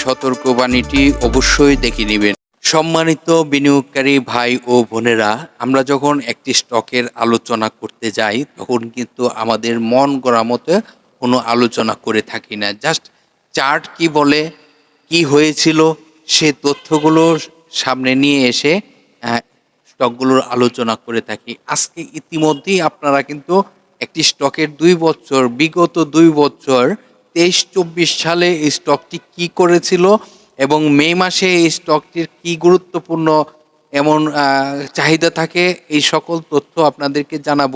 সতর্কবাণীটি অবশ্যই দেখে নেবেন। সম্মানিত বিনিয়োগকারী ভাই ও বোনেরা, আমরা যখন একটি স্টকের আলোচনা করতে যাই, তখন কিন্তু আমাদের মন গড়া মতো কোনো আলোচনা করে থাকি না। জাস্ট চার্ট কি বলে, কি হয়েছিল, সে তথ্যগুলো সামনে নিয়ে এসে স্টকগুলোর আলোচনা করে থাকি। আজকে ইতিমধ্যেই আপনারা কিন্তু একটি স্টকের দুই বছর, বিগত দুই বছর তেইশ চব্বিশ সালে এই স্টকটি কি করেছিল এবং মে মাসে এই স্টকটির কি গুরুত্বপূর্ণ এমন চাহিদা থাকে, এই সকল তথ্য আপনাদেরকে জানাব।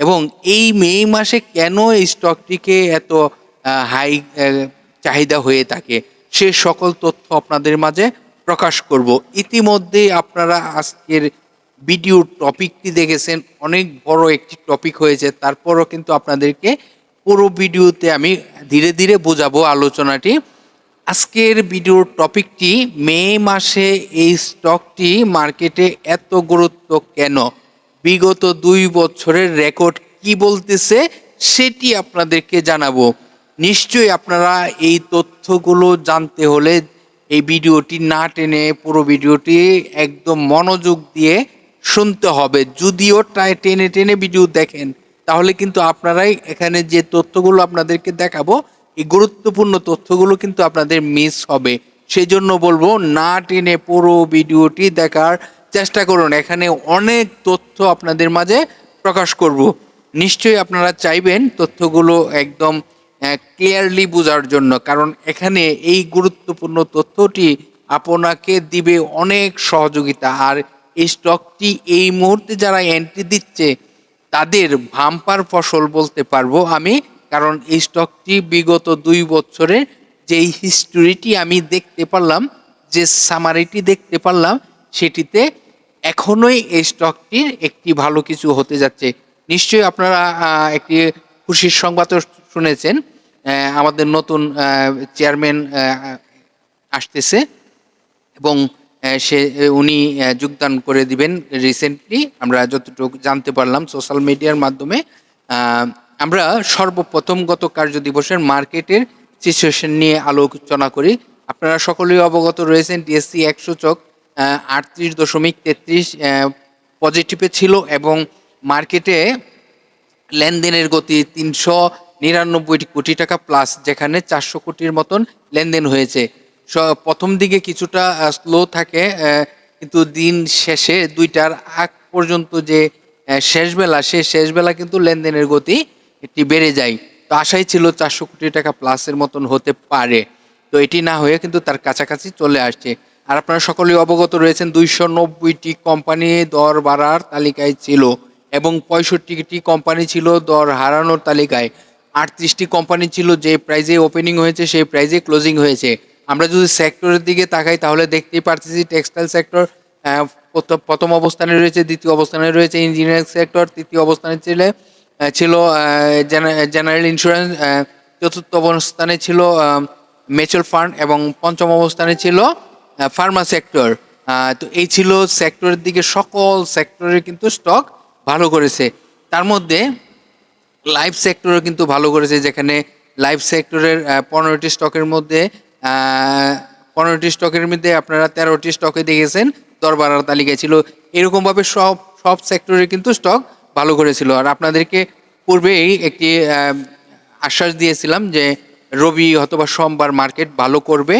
এবং এই মে মাসে কেন এই স্টকটিকে এত হাই চাহিদা হয়ে থাকে, সে সকল তথ্য আপনাদের মাঝে প্রকাশ করব। ইতিমধ্যে আপনারা আজকের ভিডিও টপিকটি দেখেছেন, অনেক বড় একটি টপিক হয়েছে, তারপরও কিন্তু আপনাদেরকে পুরো ভিডিওতে আমি ধীরে ধীরে বোঝাবো আলোচনাটি। আজকের ভিডিওর টপিকটি, মে মাসে এই স্টকটি মার্কেটে এত গুরুত্ব কেন? বিগত দুই বছরের রেকর্ড কি বলতেছে সেটি আপনাদেরকে জানাব। নিশ্চয়ই আপনারা এই তথ্যগুলো জানতে হলে এই ভিডিওটি না টেনে পুরো ভিডিওটি একদম মনোযোগ দিয়ে শুনতে হবে। যদিও টেনে টেনে ভিডিও দেখেন তাহলে কিন্তু আপনারাই এখানে যে তথ্যগুলো আপনাদেরকে দেখাবো, এই গুরুত্বপূর্ণ তথ্যগুলো কিন্তু আপনাদের মিস হবে। সেই জন্য বলব, না টেনে পুরো ভিডিওটি দেখার চেষ্টা করুন। এখানে অনেক তথ্য আপনাদের মাঝে প্রকাশ করব। নিশ্চয়ই আপনারা চাইবেন তথ্যগুলো একদম ক্লিয়ারলি বোঝার জন্য। কারণ এখানে এই গুরুত্বপূর্ণ তথ্যটি আপনাকে দিবে অনেক সহযোগিতা। আর এই স্টকটি এই মুহূর্তে যারা এন্ট্রি দিচ্ছে তাদের ভাম্পার ফসল বলতে পারব আমি, কারণ এই স্টকটি বিগত দুই বছরের যেই হিস্টোরিটি আমি দেখতে পারলাম, যে সামারিটি দেখতে পারলাম, সেটিতে এখনোই এই স্টকটির একটি ভালো কিছু হতে যাচ্ছে। নিশ্চয়ই আপনারা একটি খুশির সংবাদও শুনেছেন আমাদের নতুন চেয়ারম্যান আসতেছে এবং সে উনি যোগদান করে দিবেন রিসেন্টলি আমরা যতটুকু জানতে পারলাম সোশ্যাল মিডিয়ার মাধ্যমে। আমরা সর্বপ্রথম গত কার্য দিবসের মার্কেটের সিচুয়েশন নিয়ে আলোচনা করি। আপনারা সকলেই অবগত রয়েছেন ডিএসসি একশো চক আটত্রিশ দশমিক তেত্রিশ পজিটিভে ছিল এবং মার্কেটে লেনদেনের গতি তিনশো নিরানব্বই কোটি টাকা প্লাস যেখানে চারশো কোটির মতন লেনদেন হয়েছে। প্রথম দিকে কিছুটা স্লো থাকে কিন্তু দিন শেষে দুইটার আগ পর্যন্ত যে আহ, শেষ বেলা সে শেষ বেলা কিন্তু লেনদেনের গতি একটি বেড়ে যায়। তো আশাই ছিল চারশো কোটি টাকা প্লাসের মতন হতে পারে। তো এটি না হয়ে কিন্তু তার কাছাকাছি চলে আসছে। আর আপনারা সকলেই অবগত রয়েছেন দুইশো নব্বইটি কোম্পানি দর বাড়ার তালিকায় ছিল এবং পঁয়ষট্টিটি কোম্পানি ছিল দর হারানোর তালিকায়। আটত্রিশটি কোম্পানি ছিল যে প্রাইজে ওপেনিং হয়েছে সেই প্রাইজে ক্লোজিং হয়েছে। আমরা যদি সেক্টরের দিকে তাকাই, তাহলে দেখতেই পারতেছি টেক্সটাইল সেক্টর প্রথম অবস্থানে রয়েছে, দ্বিতীয় অবস্থানে রয়েছে ইঞ্জিনিয়ারিং সেক্টর তৃতীয় অবস্থানে ছিল ছিল জেনারেল ইন্স্যুরেন্স চতুর্থ অবস্থানে ছিল মিউচুয়াল ফান্ড এবং পঞ্চম অবস্থানে ছিল ফার্মা সেক্টর তো এই ছিল সেক্টরের দিকে সকল সেক্টরের কিন্তু স্টক ভালো করেছে। তার মধ্যে লাইফ সেক্টরও কিন্তু ভালো করেছে, যেখানে লাইফ সেক্টরের পনেরোটি স্টকের মধ্যে পনেরোটি স্টকের মধ্যে আপনারা তেরোটি স্টকে দেখেছেন, দরবারার তালিকায় ছিল। এরকমভাবে সব সব সেক্টরে কিন্তু স্টক ভালো করেছিল। আর আপনাদেরকে পূর্বেই একটি আশ্বাস দিয়েছিলাম যে রবি অথবা সোমবার মার্কেট ভালো করবে,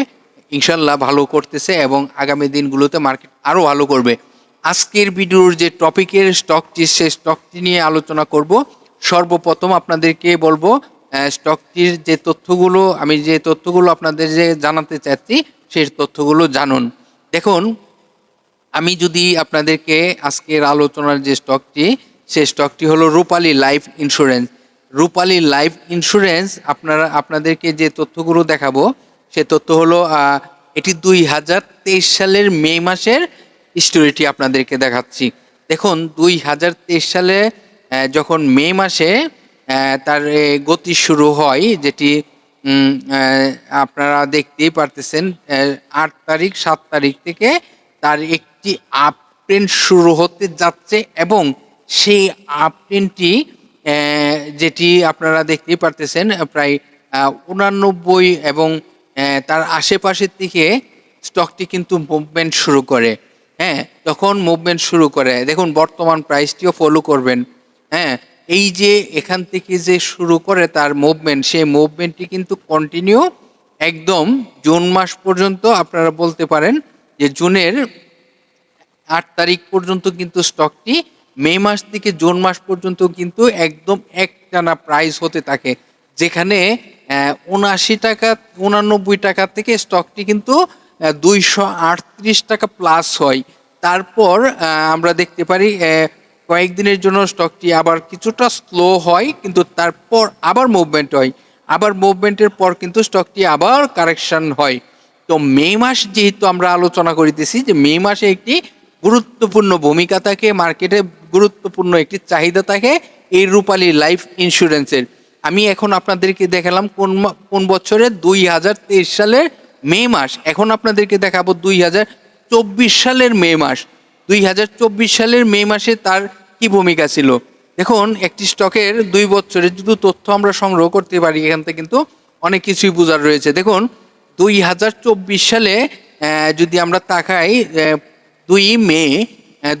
ইনশাল্লাহ ভালো করতেছে এবং আগামী দিনগুলোতে মার্কেট আরও ভালো করবে। আজকের ভিডিওর যে টপিকের স্টকটি সে স্টকটি নিয়ে আলোচনা করব। সর্বপ্রথম আপনাদেরকে বলব স্টকটির যে তথ্যগুলো, আমি যে তথ্যগুলো আপনাদের যে জানাতে চাচ্ছি, সেই তথ্যগুলো জানুন। দেখুন, আমি যদি আপনাদেরকে আজকের আলোচনার যে স্টকটি সেই স্টকটি হলো Rupali Life Insurance. Rupali Life Insurance, আপনারা, আপনাদেরকে যে তথ্যগুলো দেখাবো, সে তথ্য হলো এটি দুই হাজার তেইশ সালের মে মাসের স্টোরিটি আপনাদেরকে দেখাচ্ছি। দেখুন, দুই হাজার তেইশ সালে যখন মে মাসে তার গতি শুরু হয়, যেটি আপনারা দেখতেই পারতেছেন আট তারিখ, সাত তারিখ থেকে তার একটি আপ শুরু হতে যাচ্ছে এবং সেই আপ যেটি আপনারা দেখতেই পারতেছেন, প্রায় উনানব্বই এবং তার আশেপাশের থেকে স্টকটি কিন্তু মুভমেন্ট শুরু করে। হ্যাঁ তখন মুভমেন্ট শুরু করে। দেখুন, বর্তমান প্রাইসটিও ফলো করবেন। হ্যাঁ এই যে এখান থেকে যে শুরু করে তার মুভমেন্ট সেই মুভমেন্টটি কিন্তু কন্টিনিউ একদম জুন মাস পর্যন্ত আপনারা বলতে পারেন যে জুনের আট তারিখ পর্যন্ত কিন্তু স্টকটি মে মাস থেকে জুন মাস পর্যন্ত কিন্তু একদম একটানা প্রাইস হতে থাকে। যেখানে উনআশি টাকা, উনানব্বই টাকা থেকে স্টকটি কিন্তু দুইশো আটত্রিশ টাকা প্লাস হয়। তারপর আমরা দেখতে পারি কয়েকদিনের জন্য স্টকটি আবার কিছুটা স্লো হয়, কিন্তু তারপর আবার মুভমেন্ট হয়। আবার মুভমেন্টের পর কিন্তু স্টকটি আবার কারেকশন হয়। তো মে মাস যেহেতু আমরা আলোচনা করিতেছি যে মে মাসে একটি গুরুত্বপূর্ণ ভূমিকা থাকে, মার্কেটে গুরুত্বপূর্ণ একটি চাহিদা থাকে, এই রূপালী লাইফ ইন্স্যুরেন্সের আমি এখন আপনাদেরকে দেখালাম কোন কোন বছরের দুই হাজার তেইশ সালের মে মাস। এখন আপনাদেরকে দেখাবো দুই হাজার চব্বিশ সালের মে মাস। দুই হাজার চব্বিশ সালের মে মাসে তার কি ভূমিকা ছিল? দেখুন, একটি স্টকের দুই বছরের যদি তথ্য আমরা সংগ্রহ করতে পারি, এখান থেকে কিন্তু অনেক কিছুই বোঝার রয়েছে। দেখুন, দুই হাজার চব্বিশ সালে যদি আমরা তাকাই দুই মে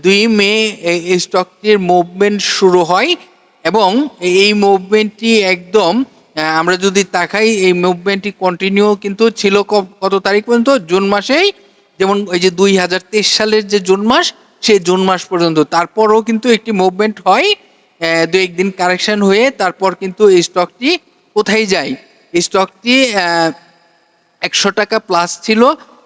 দুই মে এই স্টকটির মুভমেন্ট শুরু হয় এবং এই মুভমেন্টটি একদম আমরা যদি তাকাই, এই মুভমেন্টটি কন্টিনিউ কিন্তু ছিল কত তারিখ পর্যন্ত? জুন মাসেই। যেমন ওই যে দুই হাজার তেইশ সালের যে জুন মাস, সেই জুন মাস পর্যন্ত। তারপরও কিন্তু একটি মুভমেন্ট হয় দু একদিন কারেকশন হয়ে তারপর কিন্তু এই স্টকটি কোথায় যায়? এই স্টকটি একশো টাকা প্লাস ছিল,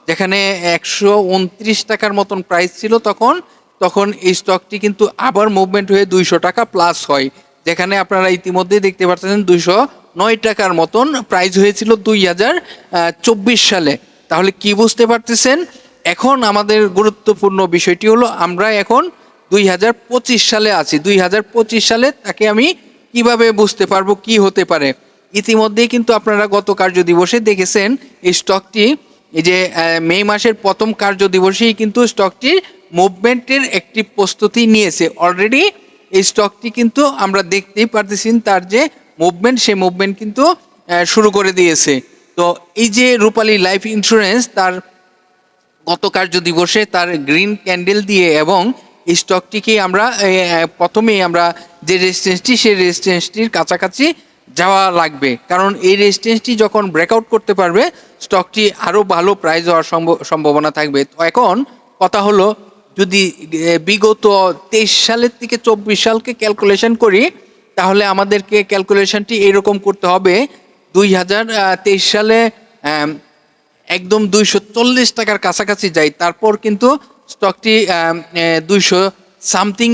যেখানে একশো উনত্রিশ টাকার মতন প্রাইস ছিল তখন। তখন এই স্টকটি কিন্তু আবার মুভমেন্ট হয়ে দুইশো টাকা প্লাস হয়, যেখানে আপনারা ইতিমধ্যে দেখতে পাচ্ছেন দুইশো নয় টাকার মতন প্রাইস হয়েছিল দুই হাজার চব্বিশ সালে। তাহলে কি বুঝতে পারতেছেন? এখন আমাদের গুরুত্বপূর্ণ বিষয়টি হলো, আমরা এখন দুই হাজার পঁচিশ সালে আছি। দুই হাজার পঁচিশ সালে তাকে আমি কীভাবে বুঝতে পারব, কি হতে পারে? ইতিমধ্যেই কিন্তু আপনারা গত কার্য দিবসে দেখেছেন, এই স্টকটি এই যে মে মাসের প্রথম কার্য দিবসেই কিন্তু স্টকটির মুভমেন্টের একটি প্রস্তুতি নিয়েছে। অলরেডি এই স্টকটি কিন্তু আমরা দেখতেই পারতেছি তার যে মুভমেন্ট সেই মুভমেন্ট কিন্তু শুরু করে দিয়েছে। তো এই যে রূপালী লাইফ ইন্স্যুরেন্স, তার গত কার্য দিবসে তার গ্রিন ক্যান্ডেল দিয়ে এবং এই স্টকটিকে আমরা প্রথমেই আমরা যে রেজিস্ট্যান্সটি সেই রেজিস্ট্যান্সটির কাছাকাছি যাওয়া লাগবে। কারণ এই রেজিস্ট্যান্সটি যখন ব্রেকআউট করতে পারবে, স্টকটি আরও ভালো প্রাইস হওয়ার সম্ভ- সম্ভাবনা থাকবে। তো এখন কথা হলো, যদি বিগত তেইশ সালের থেকে চব্বিশ সালকে ক্যালকুলেশন করি, তাহলে আমাদেরকে ক্যালকুলেশনটি এইরকম করতে হবে দুই হাজার তেইশ সালে একদম দুইশো চল্লিশ টাকার কাছাকাছি যায় তারপর কিন্তু স্টকটি দুইশো সামথিং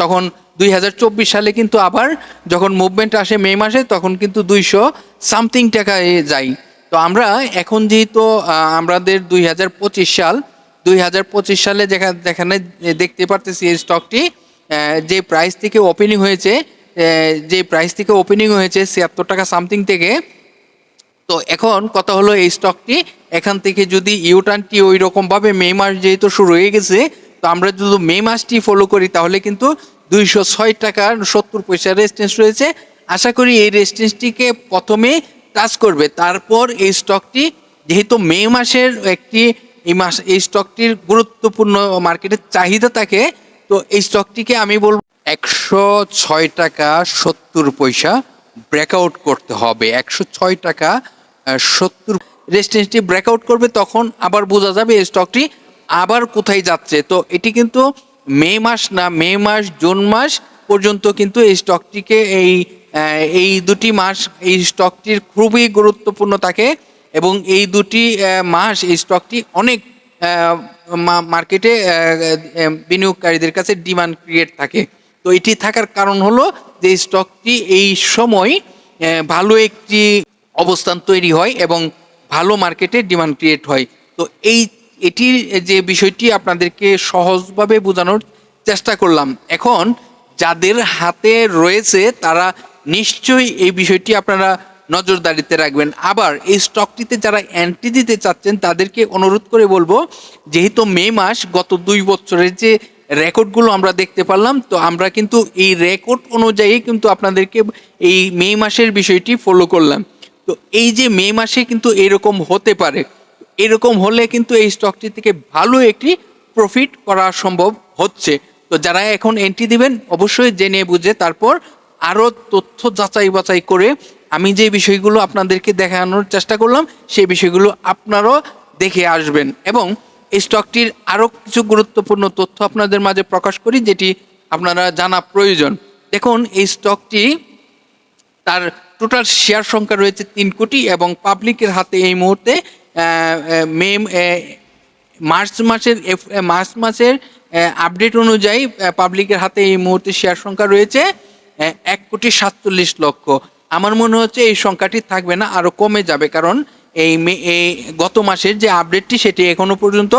তখন দুই হাজার চব্বিশ সালে কিন্তু আবার যখন মুভমেন্ট আসে, মে মাসে, তখন কিন্তু দুইশো সামথিং টাকায় যাই। তো আমরা এখন যেহেতু আমাদের দুই হাজার পঁচিশ সাল, দুই হাজার পঁচিশ সালে যেখানে দেখতে পারতেছি এই স্টকটি যে প্রাইস থেকে ওপেনিং হয়েছে যে প্রাইস থেকে ওপেনিং হয়েছে ছিয়াত্তর টাকা সামথিং থেকে, তো এখন কথা হলো এই স্টকটি এখান থেকে যদি ইউটার্নটি ওই রকমভাবে মে মাস যেহেতু শুরু হয়ে গেছে, তো আমরা যদি মে মাসটি ফলো করি, তাহলে কিন্তু দুইশো ছয় টাকার সত্তর পয়সা রেজিস্ট্যান্স রয়েছে। আশা করি এই রেজিস্ট্যান্সটিকে প্রথমে টাচ করবে। তারপর এই স্টকটি যেহেতু মে মাসের একটি, এই মাস, এই স্টকটির গুরুত্বপূর্ণ মার্কেটের চাহিদা থাকে, তো এই স্টকটিকে আমি বলব একশো ছয় টাকা সত্তর পয়সা ব্রেকআউট করতে হবে। একশো ছয় টাকা সত্তর রেজিস্ট্যান্সটি ব্রেকআউট করবে, তখন আবার বোঝা যাবে এই স্টকটি আবার কোথায় যাচ্ছে। তো এটি কিন্তু মে মাস না, মে মাস, জুন মাস পর্যন্ত কিন্তু এই স্টকটিকে এই এই দুটি মাস, এই স্টকটির খুবই গুরুত্বপূর্ণ থাকে এবং এই দুটি মাস এই স্টকটি অনেক মার্কেটে বিনিয়োগকারীদের কাছে ডিমান্ড ক্রিয়েট থাকে। তো এটি থাকার কারণ হলো যে স্টকটি এই সময় ভালো একটি অবস্থান তৈরি হয় এবং ভালো মার্কেটে ডিমান্ড ক্রিয়েট হয়। তো এই এটির যে বিষয়টি আপনাদেরকে সহজভাবে বোঝানোর চেষ্টা করলাম। এখন যাদের হাতে রয়েছে তারা নিশ্চয়ই এই বিষয়টি আপনারা নজরদারিতে রাখবেন। আবার এই স্টকটিতে যারা অ্যান্টি দিতে চাচ্ছেন তাদেরকে অনুরোধ করে বলব, যেহেতু মে মাস গত দুই বছরের যে রেকর্ডগুলো আমরা দেখতে পারলাম। তো আমরা কিন্তু এই রেকর্ড অনুযায়ী কিন্তু আপনাদেরকে এই মে মাসের বিষয়টি ফলো করলাম। তো এই যে মে মাসে কিন্তু এরকম হতে পারে, এরকম হলে কিন্তু এই স্টকটি থেকে ভালো একটি প্রফিট করা সম্ভব হচ্ছে। তো যারা এখন এন্ট্রি দিবেন, অবশ্যই জেনে বুঝে তারপর আরও তথ্য যাচাই বাছাই করে আমি যে বিষয়গুলো আপনাদেরকে দেখানোর চেষ্টা করলাম, সেই বিষয়গুলো আপনারাও দেখে আসবেন। এবং এই স্টকটির আরও কিছু গুরুত্বপূর্ণ তথ্য আপনাদের মাঝে প্রকাশ করি, যেটি আপনারা জানা প্রয়োজন। দেখুন, এই স্টকটি তার টোটাল শেয়ার সংখ্যা রয়েছে তিন কোটি এবং পাবলিকের হাতে এই মুহূর্তে মে মার্চ মাসের মার্চ মাসের আপডেট অনুযায়ী পাবলিকের হাতে এই মুহূর্তে শেয়ার সংখ্যা রয়েছে এক কোটি সাতচল্লিশ লক্ষ। আমার মনে হচ্ছে এই সংখ্যাটি থাকবে না আরও কমে যাবে, কারণ এই এই গত মাসের যে আপডেটটি সেটি এখনও পর্যন্ত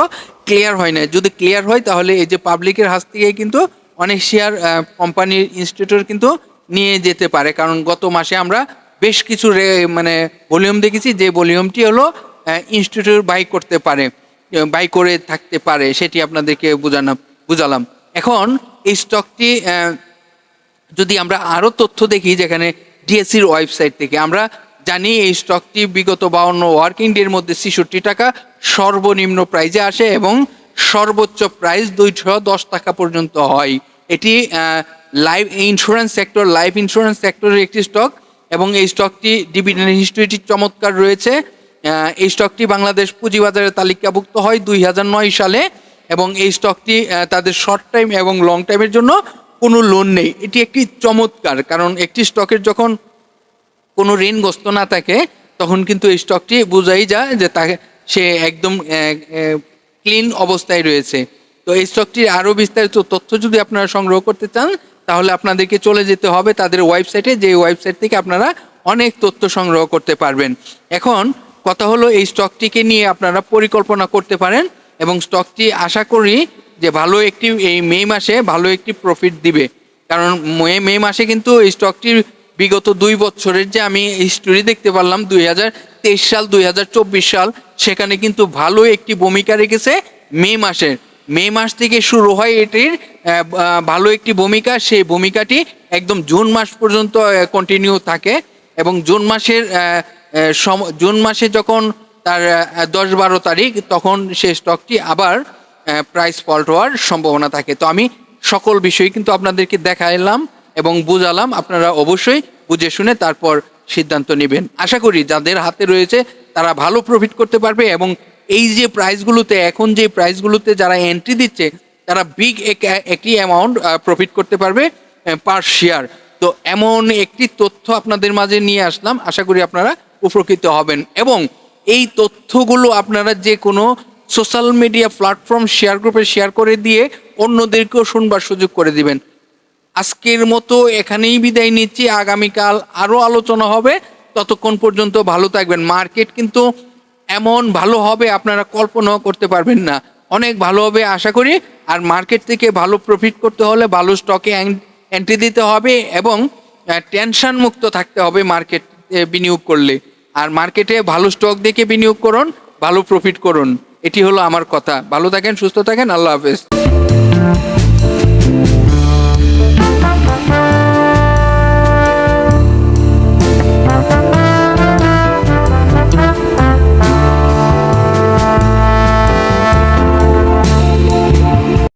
ক্লিয়ার হয় না যদি ক্লিয়ার হয়, তাহলে এই যে পাবলিকের হাত থেকে কিন্তু অনেক শেয়ার কোম্পানির ইনস্টিটিউট কিন্তু নিয়ে যেতে পারে। কারণ গত মাসে আমরা বেশ কিছু মানে ভলিউম দেখেছি, যে ভলিউমটি হলো ইনস্টিটিউট বাই করতে পারে বাই করে থাকতে পারে, সেটি আপনাদেরকে বোঝালাম বুঝালাম। এখন এই স্টকটি যদি আমরা আরও তথ্য দেখি, যেখানে ডিএসসির ওয়েবসাইট থেকে, আমরা জানি এই স্টকটি বিগত বাউন্ন ওয়ার্কিং ডের মধ্যে ছেষট্টি টাকা সর্বনিম্ন প্রাইজে আসে এবং সর্বোচ্চ প্রাইস দুইশো দশ টাকা পর্যন্ত হয়। এটি life insurance sector life insurance সেক্টরের একটি স্টক এবং এই স্টকটি ডিভিডেন্ড হিস্ট্রিটি চমৎকার রয়েছে। এই স্টকটি বাংলাদেশ পুঁজিবাজারে তালিকাভুক্ত হয় দুই সালে এবং এই স্টকটি তাদের শর্ট টাইম এবং লং টাইমের জন্য কোনো লোন নেই। এটি একটি চমৎকার কারণ একটি স্টকের যখন কোনো ঋণগ্রস্ত না থাকে, তখন কিন্তু এই স্টকটি বোঝাই যায় যে তাকে, সে একদম ক্লিন অবস্থায় রয়েছে। তো এই স্টকটির আরও বিস্তারিত তথ্য যদি আপনারা সংগ্রহ করতে চান, তাহলে আপনাদেরকে চলে যেতে হবে তাদের ওয়েবসাইটে, যে ওয়েবসাইট থেকে আপনারা অনেক তথ্য সংগ্রহ করতে পারবেন। এখন কথা হলো এই স্টকটিকে নিয়ে আপনারা পরিকল্পনা করতে পারেন এবং স্টকটি আশা করি যে ভালো একটি, এই মে মাসে ভালো একটি প্রফিট দিবে। কারণ মে মে মাসে কিন্তু এই স্টকটির বিগত দুই বছরের যে আমি হিস্টোরি দেখতে পারলাম, দুই হাজার তেইশ সাল, দুই হাজার চব্বিশ সাল, সেখানে কিন্তু ভালো একটি ভূমিকা রেখেছে মে মাসের। মে মাস থেকে শুরু হয় এটির ভালো একটি ভূমিকা। সেই ভূমিকাটি একদম জুন মাস পর্যন্ত কন্টিনিউ থাকে এবং জুন মাসের জুন মাসে যখন তার দশ বারো তারিখ, তখন সেই স্টকটি আবার প্রাইস ফল্ট হওয়ার সম্ভাবনা থাকে। তো আমি সকল বিষয় কিন্তু আপনাদেরকে দেখাইলাম। এবং বুঝালাম, আপনারা অবশ্যই বুঝে শুনে তারপর সিদ্ধান্ত নেবেন। আশা করি যাদের হাতে রয়েছে, তারা ভালো প্রফিট করতে পারবে এবং এই যে প্রাইসগুলোতে এখন যে প্রাইসগুলোতে যারা এন্ট্রি দিচ্ছে, তারা বিগ একটি অ্যামাউন্ট প্রফিট করতে পারবে পার শেয়ার তো এমন একটি তথ্য আপনাদের মাঝে নিয়ে আসলাম, আশা করি আপনারা উপকৃত হবেন। এবং এই তথ্যগুলো আপনারা যে কোনো সোশ্যাল মিডিয়া প্ল্যাটফর্ম শেয়ার গ্রুপে শেয়ার করে দিয়ে অন্যদেরকেও শুনবার সুযোগ করে দিবেন। আজকের মতো এখানেই বিদায় নিচ্ছি। আগামীকাল আরও আলোচনা হবে। ততক্ষণ পর্যন্ত ভালো থাকবেন। মার্কেট কিন্তু এমন ভালো হবে, আপনারা কল্পনাও করতে পারবেন না। অনেক ভালো হবে আশা করি। আর মার্কেট থেকে ভালো প্রফিট করতে হলে ভালো স্টকে এন্ট্রি দিতে হবে এবং টেনশন মুক্ত থাকতে হবে মার্কেট বিনিয়োগ করলে। আর মার্কেটে ভালো স্টক দেখে বিনিয়োগ করুন, ভালো প্রফিট করুন। এটি হলো আমার কথা। ভালো থাকেন, সুস্থ থাকেন। আল্লাহ হাফেজ।